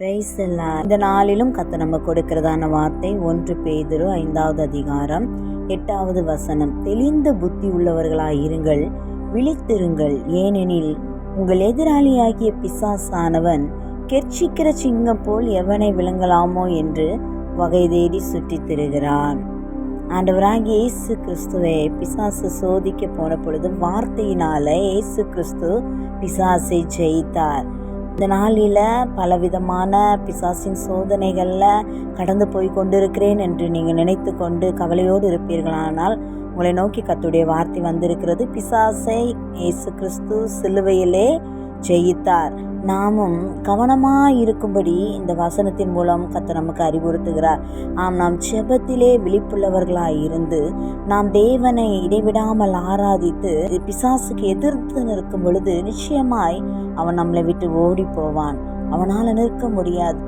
Price இந்த நாளிலும் கத்த நம்ம கொடுக்கிறதான வார்த்தை ஒன்று பெய்திரு ஐந்தாவது அதிகாரம் எட்டாவது வசனம். தெளிந்த புத்தி உள்ளவர்களாய் இருங்கள் விழித்திருங்கள். ஏனெனில் உங்கள் எதிராளியாகிய பிசாசானவன் கெர்ச்சிக்கிற சிங்கம் போல் எவனை விளங்கலாமோ என்று வகை தேடி சுற்றித் திரிகிறான் ஆண்டவராகிய இயேசு கிறிஸ்துவை பிசாசு சோதிக்க போன பொழுது வார்த்தையினால இயேசு கிறிஸ்து பிசாசை ஜெயித்தார். இந்த நாளில் பலவிதமான பிசாசின் சோதனைகளில் கடந்து போய் கொண்டிருக்கிறேன் என்று நீங்கள் நினைத்து கொண்டு கவலையோடு இருப்பீர்களானால் உங்களை நோக்கி கத்துடைய வார்த்தை வந்திருக்கிறது. பிசாசை இயேசு கிறிஸ்து சிலுவையிலே ஜெயித்தார். நாமும் கவனமாக இருக்கும்படி இந்த வசனத்தின் மூலம் கத்த நமக்கு அறிவுறுத்துகிறார். ஆம் நாம் செபத்திலே விழிப்புள்ளவர்களாய் இருந்து நாம் தேவனை இடைவிடாமல் ஆராதித்து பிசாசுக்கு எதிர்த்து நிற்கும் பொழுது நிச்சயமாய் அவன் நம்மளை விட்டு ஓடி போவான். அவனால் நிற்க முடியாது.